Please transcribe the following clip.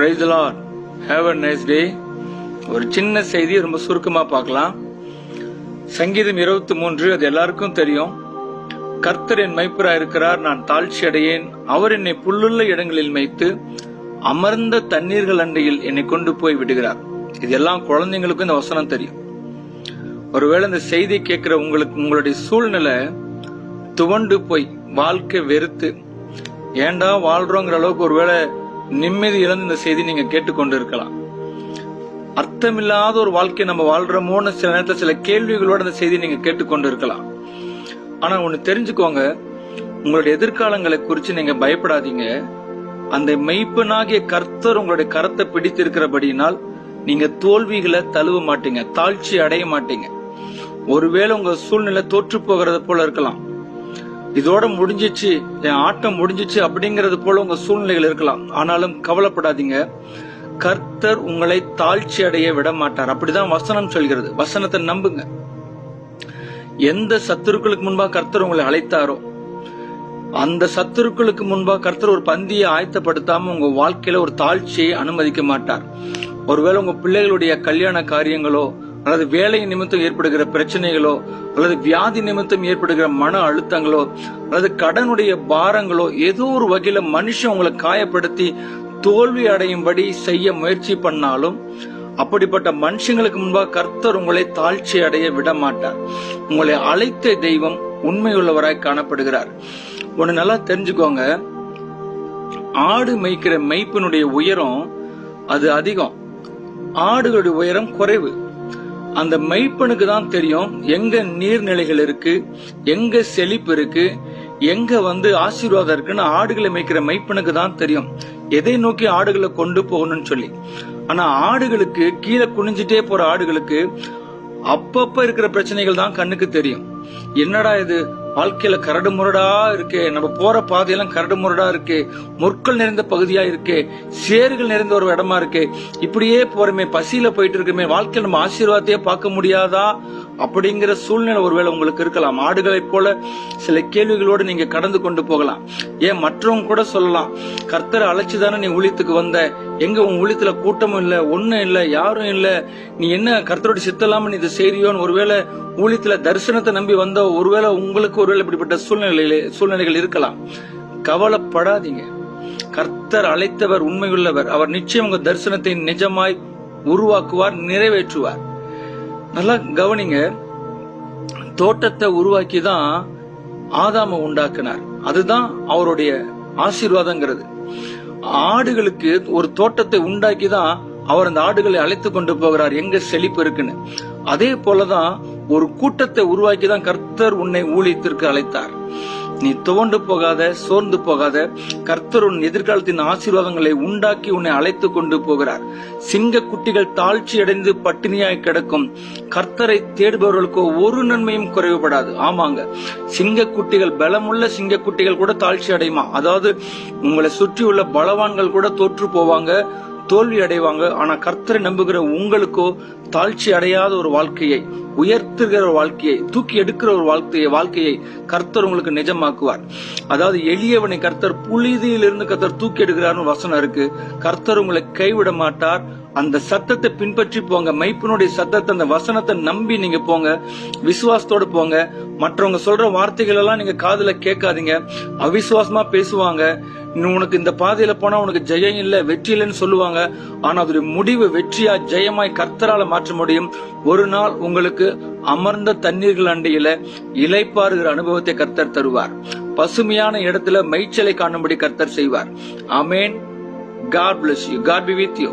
Praise Lord have a nice day ஒரு சின்ன செய்தி ரொம்ப சுருக்கமாக பார்க்கலாம். சங்கீதம் இருபத்தி மூன்று அது எல்லாருக்கும் தெரியும். கர்த்தர் என் மைப்பரா இருக்கிறார் நான் தாழ்ச்சி அடையேன். அவர் என்னை புல்லுள்ள இடங்களில் மேய்த்து அமர்ந்த தண்ணீர்கள் அண்டையில் என்னை கொண்டு போய் விடுகிறார். இது எல்லாம் குழந்தைங்களுக்கும் இந்த வசனம் தெரியும். ஒருவேளை இந்த செய்தி கேட்கிற உங்களுக்கு உங்களுடைய சூழ்நிலை துவண்டு போய் வாழ்க்கை வெறுத்து ஏன்டா வாழ்றோங்கிற அளவுக்கு ஒருவேளை நிம்மதி இழந்து இந்த செய்தி நீங்க கேட்டுக்கொண்டு இருக்கலாம் அர்த்தமில்லாத ஒரு வாழ்க்கையை நம்ம வாழ்றோமோன்னு சில நேரத்தில் சில கேள்விகளோட இந்த செய்தி நீங்க கேட்டுக்கொண்டு இருக்கலாம் ஆனா ஒன்று தெரிஞ்சுக்கோங்க. உங்களுடைய எதிர்காலங்களை குறித்து நீங்க பயப்படாதீங்க. அந்த மெய்ப்பனாகிய கர்த்தர் உங்களுடைய கரத்தை பிடித்திருக்கிறபடியினால் நீங்க தோல்விகளை தழுவ மாட்டீங்க தாழ்ச்சி அடைய மாட்டீங்க. ஒருவேளை உங்க சூழ்நிலை தோற்று போகிறது போல இருக்கலாம். இதோட முடிஞ்சிச்சு என் ஆட்டம் முடிஞ்சிச்சு அப்படிங்கறது போல உங்க சூழ்நிலைகள் இருக்கலாம். ஆனாலும் கவலைப்படாதீங்க. கர்த்தர் உங்களை தாழ்ச்சி அடைய விட மாட்டார். அப்படிதான் வசனம் சொல்கிறது. வசனத்தை நம்புங்க. எந்த சத்துருக்களுக்கு முன்பாக கர்த்தர் உங்களை அழைத்தாரோ அந்த சத்துருக்களுக்கு முன்பாக கர்த்தர் ஒரு பந்தியை ஆயத்தப்படுத்தாம உங்க வாழ்க்கையில ஒரு தாழ்ச்சியை அனுமதிக்க மாட்டார். ஒருவேளை உங்க பிள்ளைகளுடைய கல்யாண காரியங்களோ அல்லது வேலை நிமித்தம் ஏற்படுகிற பிரச்சனைகளோ அல்லது வியாதி நிமித்தம் ஏற்படுகிற மன அழுத்தங்களோ அல்லது கடனுடைய பாரங்களோ ஏதோ ஒரு வகையில மனுஷன் உங்களை காயப்படுத்தி தோல்வி அடையும்படி செய்ய முயற்சி பண்ணாலும் அப்படிப்பட்ட மனுஷங்களுக்கு முன்பாக கர்த்தர் உங்களை தாழ்ச்சி அடைய விட மாட்டார் உங்களை அழைத்த தெய்வம் உண்மையுள்ளவராய் காணப்படுகிறார். ஒண்ணு நல்லா தெரிஞ்சுக்கோங்க. ஆடு மேய்க்கிற மெய்ப்பினுடைய உயரம் அது அதிகம். ஆடுகளுடைய உயரம் குறைவு. அந்த மெய்ப்பனுக்கு தான் தெரியும் எங்க நீர்நிலைகள் இருக்கு எங்க செழிப்பு இருக்கு எங்க வந்து ஆசீர்வாதம் இருக்குன்னு ஆடுகளை மேய்க்கிற மெய்ப்பனுக்கு தான் தெரியும். எதை நோக்கி ஆடுகளை கொண்டு போகணும்னு சொல்லி. ஆனா ஆடுகளுக்கு கீழே குனிஞ்சிட்டே போற ஆடுகளுக்கு அப்பப்ப இருக்கிற பிரச்சனைகள் தான் கண்ணுக்கு தெரியும். என்னடா இது? வாழ்க்கையில கரடு முரடா இருக்கு. நம்ம போற பாதையெல்லாம் கரடு முரடா இருக்கு. முற்கள் நிறைந்த பகுதியா இருக்கு. சேறுகள் நிறைந்த ஒரு இடமா இருக்கு. இப்படியே போறமே பசியில போயிட்டு இருக்குமே. வாழ்க்கையில நம்ம ஆசீர்வாதத்தையே பார்க்க முடியாதா? அப்படிங்கிற சூழ்நிலை ஒருவேளை உங்களுக்கு இருக்கலாம். ஆடுகளைப் போல சில கேள்விகளோடு நீங்க கடந்து கொண்டு போகலாம். ஏன் மற்றவங்க கூட சொல்லலாம். கர்த்தரை அழைச்சுதானே நீ ஊழியத்துக்கு வந்த? எங்க உன் ஊழியத்துல கூட்டமும் இல்ல ஒண்ணும் இல்ல யாரும் இல்ல? நீ என்ன கர்த்தரோட சித்தலாம நீ இதை செய்தியோன்னு ஒருவேளை ஊழியத்துல தரிசனத்தை நம்பி வந்த ஒருவேளை உங்களுக்கு ஒருவேளை இப்படிப்பட்ட சூழ்நிலையில சூழ்நிலைகள் இருக்கலாம். கவலைப்படாதீங்க. கர்த்தர் அழைத்தவர் உண்மையுள்ளவர். அவர் நிச்சயம் உங்க தரிசனத்தை நிஜமாய் உருவாக்குவார் நிறைவேற்றுவார். நல்லா கவனிங்க. தோட்டத்தை உருவாக்கி தான் ஆதாம உண்டாக்குனார். அதுதான் அவருடைய ஆசீர்வாதங்கிறது. ஆடுகளுக்கு ஒரு தோட்டத்தை உண்டாக்கி தான் அவர் அந்த ஆடுகளை அழைத்து கொண்டு போகிறார். எங்க செழிப்பு இருக்குன்னு. அதே போலதான் ஒரு கூட்டத்தை உருவாக்கி தான் கர்த்தர் உன்னை ஊழியத்திற்கு அழைத்தார். நீ துவண்டு போகாத சோர்ந்து போகாத. கர்த்தர் உன் எதிர்காலத்தின் ஆசீர்வாதங்களை உண்டாக்கி உன்னை அழைத்து கொண்டு போகிறார். சிங்க குட்டிகள் தாழ்ச்சி அடைந்து பட்டினியாய் கிடக்கும். கர்த்தரை தேடுபவர்களுக்கு ஒரு நன்மையும் குறைவுபடாது. ஆமாங்க. சிங்க குட்டிகள் பலமுள்ள சிங்க குட்டிகள் கூட தாழ்ச்சி அடையுமா? அதாவது உங்களை சுற்றியுள்ள பலவான்கள் கூட தோற்று போவாங்க. தோல்வி அடைவாங்க ஆனா கர்த்தரை நம்புகிற உங்களுக்கோ தாழ்ச்சி அடையாத ஒரு வாழ்க்கையை உயர்த்துகிற ஒரு வாழ்க்கையை தூக்கி எடுக்கிற ஒரு வாழ்க்கையை வாழ்க்கையை கர்த்தர் உங்களுக்கு நிஜமாக்குவார். அதாவது எளியவனை கர்த்தர் புழுதியிலிருந்து கர்த்தர் தூக்கி எடுக்கிறார்னு வசனம் இருக்கு. கர்த்தர் உங்களை கைவிட மாட்டார். அந்த சத்தத்தை பின்பற்றி போங்க. மைப்பினுடைய சத்தத்தை அந்த வசனத்தை நம்பி நீங்க போங்க. விசுவாசத்தோட போங்க. மற்றவங்க சொல்ற வார்த்தைகள் எல்லாம் நீங்க காதுல கேட்காதீங்க. அவிசுவாசமா பேசுவாங்க. உனக்கு இந்த பாதையில போனா உனக்கு ஜெயம் இல்ல வெற்றி இல்லைன்னு சொல்லுவாங்க. ஆனா அதோட முடிவு வெற்றியா ஜெயமாய் கர்த்தரால மாற்ற முடியும். ஒரு நாள் உங்களுக்கு அமர்ந்த தண்ணீர்கள் அண்டையில இலைப்பாருகிற அனுபவத்தை கர்த்தர் தருவார். பசுமையான இடத்துல மைச்சலை காணும்படி கர்த்தர் செய்வார். Amen God bless you God be with you